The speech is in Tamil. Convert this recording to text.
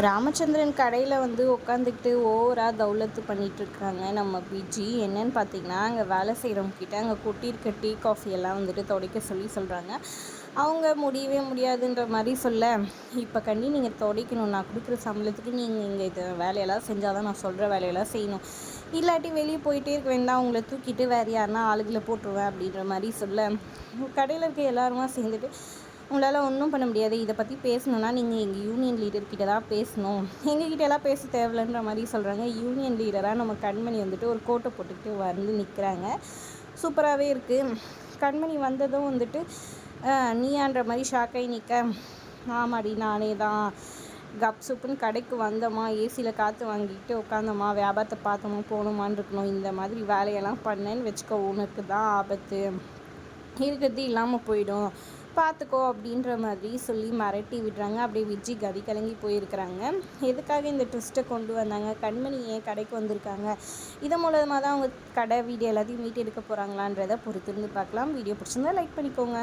ராமச்சந்திரன் கடையில் வந்து உட்காந்துக்கிட்டு ஓவராக தௌலத்து பண்ணிகிட்ருக்காங்க நம்ம பிஜி என்னன்னு பார்த்தீங்கன்னா அங்கே வேலை செய்கிறவங்கக்கிட்ட அங்கே கொட்டியிருக்க டீ காஃபி எல்லாம் வந்துட்டு துடைக்க சொல்லி சொல்கிறாங்க அவங்க முடியவே முடியாதுன்ற மாதிரி சொல்ல இப்போ கண்டி நீங்கள் துடைக்கணும் நான் கொடுக்குற சம்பளத்துக்கு நீங்கள் இங்கே இது வேலையெல்லாம் செஞ்சால் தான் நான் சொல்கிற வேலையெல்லாம் செய்யணும். இல்லாட்டி வெளியே போயிட்டே இருக்க வேண்டாம் அவங்கள தூக்கிட்டு வேறு யாருன்னா ஆளுகளை போட்டுருவேன் அப்படின்ற மாதிரி சொல்ல கடையில் இருக்க எல்லாருமா சேர்ந்துட்டு உங்களால் ஒன்றும் பண்ண முடியாது. இதை பற்றி பேசணுன்னா நீங்கள் எங்கள் யூனியன் லீடர்கிட்ட தான் பேசணும். எங்ககிட்ட எல்லாம் பேச தேவையில்லைன்ற மாதிரி சொல்கிறாங்க யூனியன் லீடராக நம்ம கண்மணி வந்துட்டு ஒரு கோட்டை போட்டுக்கிட்டு வந்து நிற்கிறாங்க சூப்பராகவே இருக்குது கண்மணி வந்ததும் வந்துட்டு நீயான்ற மாதிரி ஷாக்காகி நிற்க ஆமாடி நானே தான் கப் சூப்புன்னு கடைக்கு வந்தோமா ஏசியில் காற்று வாங்கிட்டு உட்காந்தோமா வியாபாரத்தை பார்த்தோமா போகணுமான்னு இருக்கணும். இந்த மாதிரி வேலையெல்லாம் பண்ணேன்னு வச்சுக்கோ உனக்கு தான் ஆபத்து. இருக்கிறது இல்லாமல் போயிடும். பார்த்துக்கோ அப்படின்ற மாதிரி சொல்லி மிரட்டி விடுறாங்க. அப்படியே விஜி கதி கலங்கி போயிருக்கிறாங்க. எதுக்காக இந்த ட்விஸ்ட்டை கொண்டு வந்தாங்க? கண்மணி ஏன் கடைக்கு வந்திருக்காங்க? இதன் மூலமாக தான் அவங்க கடை வீடியோ எல்லாத்தையும் மீட்டு எடுக்க போகிறாங்களான்றதை பொறுத்திருந்து பார்க்கலாம். வீடியோ பிடிச்சிருந்தா லைக் பண்ணிக்கோங்க.